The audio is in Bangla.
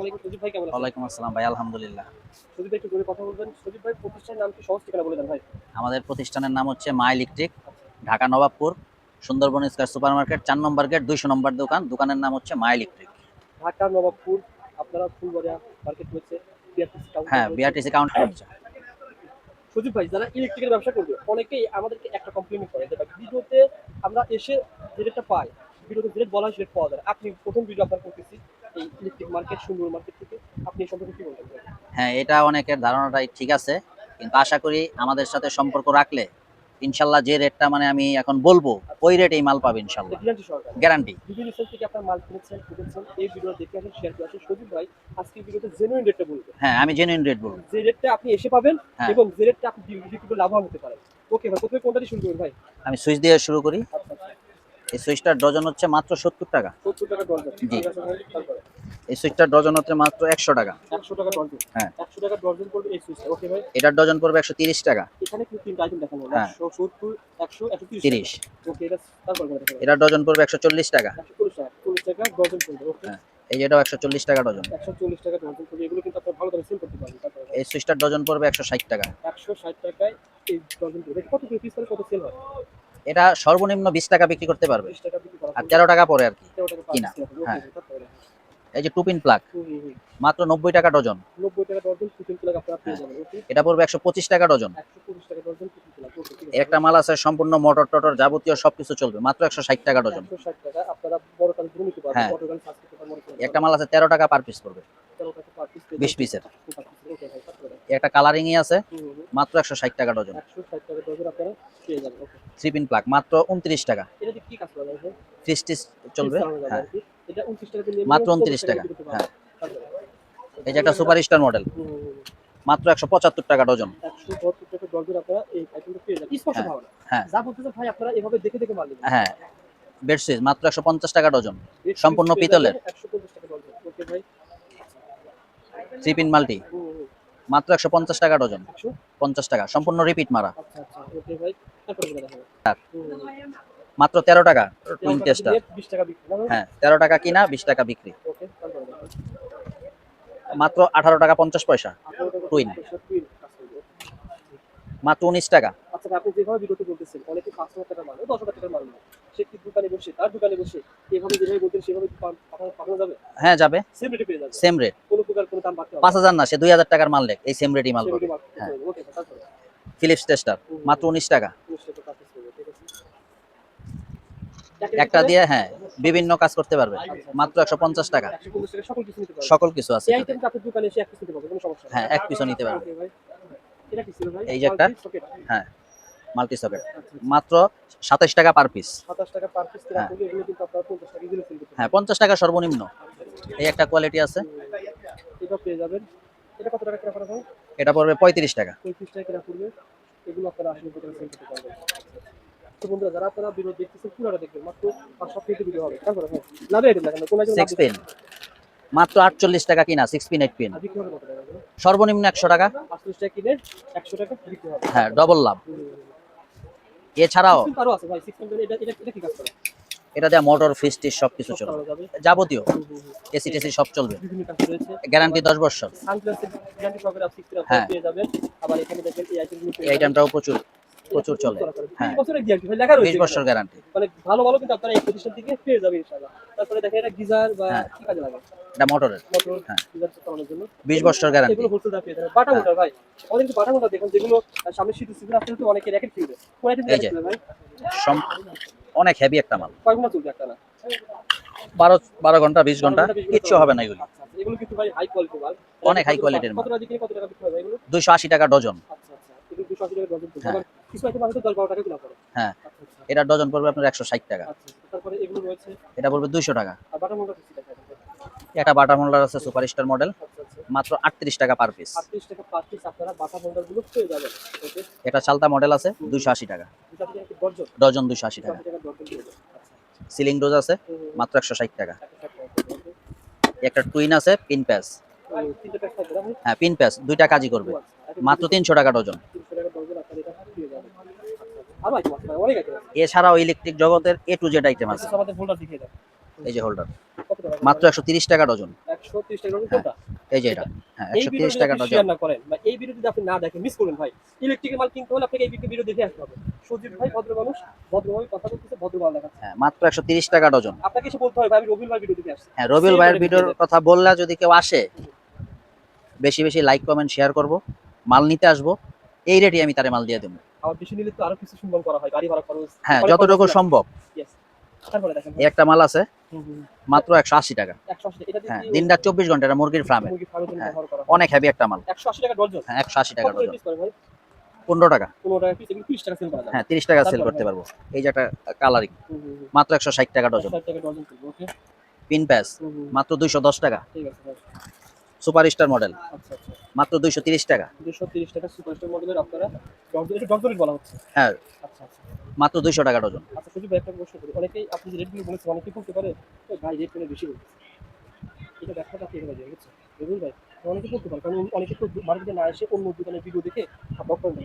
আসসালামু আলাইকুম সজীব ভাই কেমন আছেন? ওয়ালাইকুম আসসালাম ভাই আলহামদুলিল্লাহ। সজীব ভাই একটু জোরে কথা বলবেন। সজীব ভাই প্রতিষ্ঠানের নাম কি সহজ ঠিকানা বলে দেন ভাই? আমাদের প্রতিষ্ঠানের নাম হচ্ছে Maa electric Dhaka Nawabpur Sundarban square super market চার নম্বর গেট দুইশো নম্বর দোকান। দোকানের নাম হচ্ছে মা ইলেকট্রিক। ঢাকা নবাবপুর আপনারা ফুলবাড়িয়া মার্কেট রয়েছে হ্যাঁ। বিআরটিসি কাউন্টার হচ্ছে সজীব ভাই যারা ইলেকট্রিকের ব্যবসা করবে অনেকেই আমাদেরকে একটা কমপ্লিমেন্ট করে যেটা ভিডিওতে আমরা এসে যে রেটটা পাই ভিডিওতে যে রেট বলা হয় সে rate পাওয়া যায় আপনি প্রথম ভিডিও আপনার করতেছি ইলেকট্রিক মার্কেট সুন্দর মার্কেট থেকে আপনি সম্পর্কে কি হ্যাঁ এটা অনেকের ধারণাটাই ঠিক আছে কিন্তু আশা করি আমাদের সাথে সম্পর্ক রাখলে ইনশাল্লাহ যে রেটটা মানে আমি এখন বলব ওই রেটেই মাল পাবে ইনশাল্লাহ। গ্যারান্টি বিভিন্ন সেল থেকে আপনার মাল কিনেছেন কিনেছেন এই ভিডিও দেখে আসেন শেয়ার করে আসেন। সজীব ভাই আজকে ভিডিওতে জেনুইন রেটটা বলবে হ্যাঁ আমি জেনুইন রেট বলব। যে রেটটা আপনি এসে পাবেন হ্যাঁ। এবং যে রেটটা আপনি বিক্রি করে লাভবান হতে পারেন। ওকে ভাই প্রথমে কোনটা দিয়ে শুরু করবেন ভাই? আমি সুইচ দিয়ে শুরু করি। আচ্ছা আচ্ছা। এই সুইচটার ডজন হচ্ছে মাত্র সত্তর টাকা। সত্তর টাকা ডর্জন জি। এই সুইচটার ডজন হচ্ছে মাত্র একশো টাকা। একশো টাকা ডর্জন হ্যাঁ। একশো টাকা ডর্জন করবে এই সুইচটা ওকে ভাই? এটার ডজন পড়বে একশো তিরিশ টাকা। এখানে কিন্তু তিনটা আইটেম দেখানো হ্যাঁ। একশো সত্তর একশো একশো তিরিশ তিরিশ। ওকে এটা তারপর এটার ডজন পড়বে একশো চল্লিশ টাকা। চল্লিশ টাকা চল্লিশ টাকা করবে ওকে হ্যাঁ। এই যেটাও একশো চল্লিশ টাকা ডজন। একশো চল্লিশ টাকা ডর্জন করবে এগুলো কিন্তু আপনার ভালো দামে সেল করতে পারবেন এই সুইচটার ডজন পড়বে একশো ষাট টাকা। একশো ষাট টাকায় এই করবে কত পিস কত সেল হয়? এটা সর্বনিম্ন বিশ টাকা বিক্রি করতে পারবে। আর তেরো টাকা পরে আর কি কিনা, হ্যাঁ। এই যে টুপিন প্লাগ। মাত্র নব্বই টাকা ডজন। নব্বই টাকা ডর্জন কুচিন প্লাগ আপনারা পেয়ে যাবেন এটা পড়বে একশো পঁচিশ টাকা ডজন। একটা মাল আছে সম্পূর্ণ মোটর টটর যাবতীয় সবকিছু চলবে মাত্র একশো ষাট টাকা ডজন। হ্যাঁ। একটা মাল আছে তেরো টাকা পার পিস পড়বে বিশ পিসের। একটা কালারিংই আছে। মাত্র একশো ষাট টাকা ডজন। একশো ষাট টাকা ডর্জন আপনারা পেয়ে যাবেন ওকে। থ্রি পিন প্লাগ মাত্র উনত্রিশ টাকা। থ্রি চলবে হ্যাঁ। এটা উনত্রিশ টাকা দিয়ে মাত্র 29 টাকা, করতে এই যে একটা সুপার স্টার মডেল। মাত্র একশো পঁচাত্তর টাকা ডজন। একশো বত্রিশ টাকা ডর্জন আপনারা এই আইটেমটা পেয়ে যাবেন। স্পষ্ট হ্যাঁ, হ্যাঁ। যা বলতেছে ভাই আপনারা এভাবে দেখে দেখে মাল নেবেন। হ্যাঁ। মাত্র একশো পঞ্চাশ টাকা ডজন। সম্পূর্ণ পিতলের। একশো পঞ্চাশ টাকা ডর্জন ওকে ভাই। Three pin multi. হুম, হুম। মাত্র একশো পঞ্চাশ টাকা ডজন। একশো পঞ্চাশ টাকা। সম্পূর্ণ রিপিট মারা। আচ্ছা আচ্ছা। ওকে ভাই। তারপরে হুম, হুম, হুম। মাত্র তেরো টাকা টুইন? হ্যাঁ তেরো টাকা কিনা বিশ টাকা বিক্রি। মাত্র আঠারো টাকা পঞ্চাশ পয়সা কাজ করবে। মাত্র উনিশ টাকা। আচ্ছা আপনি যেভাবে বিরতি বলতেছেন অনেকে পাঁচ হাজার টাকার মাল দশ হাজার টাকার মাল সে কি দোকানে বসে তার দোকানে বসে এভাবে যেভাবে বলতেন সেভাবে পাঠানো পাঠানো যাবে? হ্যাঁ যাবে। সেম রেটে পেয়ে যাবে। সেম রেট কোনো প্রকার কোনো দাম বাড়তে পাঁচ হাজার না সে দুই হাজার টাকার মাল লেখ এই সেম রেটই মাল পাবে। হ্যাঁ। ফিলিপস টেস্টার মাত্র উনিশ টাকা উনিশ টাকা purchase করবে, ঠিক আছে? একটা দিয়ে হ্যাঁ বিভিন্ন কাজ করতে পারবে। মাত্র একশো পঞ্চাশ টাকা। সকল কিছু আছে। হ্যাঁ এক পিছও নিতে পারবে? এই যে একটা। হ্যাঁ মাল্টি সকেট আচ্ছা, আচ্ছা। মাত্র সাতাশ টাকা পার পিস 27 টাকা per piece হ্যাঁ। কিনা করলে এগুলো কিন্তু আপনারা 50 টাকা easily sell করতে হ্যাঁ পঞ্চাশ টাকা সর্বনিম্ন। এই একটা কোয়ালিটি আছে। এটা পড়বে পঁয়ত্রিশ টাকা। 35 টাকা। এগুলো আপনারা 80 তো বন্ধুরা যারা আপনারা ভিডিও দেখতেছেন পুরোটা দেখবেন। মাত্র পাঁচ সাত মিনিটের ভিডিও হবে। তারপরে হ্যাঁ লাভে আইটেম দেখেন। কোন আইটেম সিক্স পিন মাত্র আটচল্লিশ টাকা কিনা সিক্স পিন এইট পিন? সর্বনিম্ন একশো টাকা। কিনে 100 টাকা হ্যাঁ ডবল লাভ। এছাড়াও এটা দেওয়া মোটর ফিস টিস সব কিছু চলবে। যাবতীয়। এসি টেসি সব চলবে। গ্যারান্টি দশ বছর। হ্যাঁ। এই আইটেমটাও প্রচুর। প্রচুর চলে। হ্যাঁ। বিশ বছর গ্যারান্টি মানে ভালো ভালো কিন্তু আপনারা এই প্রতিষ্ঠান থেকে পেয়ে যাবেন ইনশাআল্লাহ। তারপরে দেখেন এটা গিজার বা হ্যাঁ। কি কাজে লাগে? এটা মোটরের। মোটর হ্যাঁ। গিজার চালানোর জন্য। বিশ বছর গ্যারান্টি এগুলো হোলসেল দামে পেয়ে যাবেন। বাটা মোটর ভাই। অনেক বাটা মোটর দেখুন যেগুলো সামনে শীত সিজন আসলে তো অনেকে র্যাকেট কিনবে কোন আইটেম এই ভাই। অনেক হেভি একটা মাল। কয় ঘণ্টা চলবে একটা না? ঘণ্টা বিশ ঘণ্টা বারো কিচ্ছু হবে না এগুলি। আচ্ছা, আচ্ছা। এগুলো কিন্তু ভাই হাই কোয়ালিটি মাল। অনেক। কত টাকা দিয়ে কত টাকা বিক্রি হয় এগুলো? দুইশো আশি টাকা ডজন। আচ্ছা আচ্ছা। এগুলো 280 টাকা ডজন। পড়বে হ্যাঁ। আবার কিছু আইটেম আছে তো 10 12 টাকা কিলো পড়ে। আচ্ছা আচ্ছা। এটার ডজন পড়বে আপনার একশো ষাট টাকা। আচ্ছা এটা পড়বে দুইশো টাকা। একটা বাটা মোল্ডার আছে সুপার স্টার মডেল মাত্র আটত্রিশ টাকা পার পিস 38 টাকা পার পিস আপনারা বাটা মোটরগুলো পেয়ে যাবেন। ওকে এটা চালতা মডেল আছে দুইশো আশি টাকা। 280 টাকা কি ডজন? দুইশো আশি টাকা। 280 টাকা ডজন পেয়ে যাবেন সিলিং ডোজ আছে মাত্র একশো ষাট টাকা। একটা টুইন আছে পিন প্যাস? হ্যাঁ পিন প্যাস দুইটা কাজই করবে। মাত্র তিনশো টাকা ডজন। 300 টাকা ডজন আপনারা এটা পেয়ে যাবেন আচ্ছা, আচ্ছা। আরও আইটেম আছে ভাই, অনেক আইটেম আছে এছাড়াও ইলেকট্রিক জগতের এ টু জেড আইটেম আছে। আচ্ছা, এই যে হোল্ডার মাত্র একশো তিরিশ টাকা ডজন। এই যে এটা। হ্যাঁ এই একশো তিরিশ টাকা ডজন। শেয়ার না করেন বা এই ভিডিও যদি আপনি না দেখেন মিস করবেন ভাই। ইলেকট্রিকের মাল কিনতে হলে আপনাকে এই ভিডিও দেখে আসতে হবে। সুজিত ভাই ভদ্র মানুষ ভদ্রভাবে কথা বলতেছে ভদ্র মাল দেখাচ্ছে। হ্যাঁ মাত্র একশো তিরিশ টাকা ডজন। আপনাকে এসে বলতে হবে ভাই আমি ভাই ভিডিও দেখে আসছি। হ্যাঁ রবিউল ভাইয়ের ভিডিওর কথা বললে যদি কেউ আসে বেশি বেশি লাইক কমেন্ট শেয়ার করব। মাল নিতে আসব। এই রেটে আমি তারে মাল দিয়ে দেবো। আমার বেশি নিলে তো আরও কিছু সুন্দর করা হয় গাড়ি ভাড়া খরচ। হ্যাঁ যতটুকু সম্ভব। তারপরে দেখেন একটা মাল আছে মাত্র একশো আশি টাকা। হ্যাঁ দিনটা চব্বিশ ঘণ্টা এটা মুরগির ফার্মে হ্যাঁ, হয়। অনেক হেভি একটা মাল। একশো আশি টাকা ডজন হ্যাঁ একশো আশি টাকা ডজন piece করে ভাই? পনেরো টাকা। হ্যাঁ তিরিশ টাকা সেল করতে পারব। এই যে একটা কালারিং। মাত্র একশো ষাট টাকা ডজন পিন প্যাস মাত্র দুইশো দশ টাকা। সুপার স্টার মডেল আচ্ছা আচ্ছা। মাত্র দুইশো তিরিশ টাকা। দুশো তিরিশ টাকা সুপারস্টার মডেলের আপনারা এটা ডজনই বলা হচ্ছে। হ্যাঁ আচ্ছা আচ্ছা। মাত্র দুইশো টাকা ডজন। আচ্ছা শুধু একটা প্রশ্ন করি। অনেকেই আপনি যে রেটগুলো বলেছেন অনেকেই বলতে পারে "এ ভাই রেট মানে বেশি বলছে এটা ব্যাপারটা কি হবে বুঝছেন রবুল ভাই? অনেকে বলতে পারে কারণ অনেকে তো মার্কেটে না এসে অন্য দোকানে ভিডিও দেখে বক্তব্য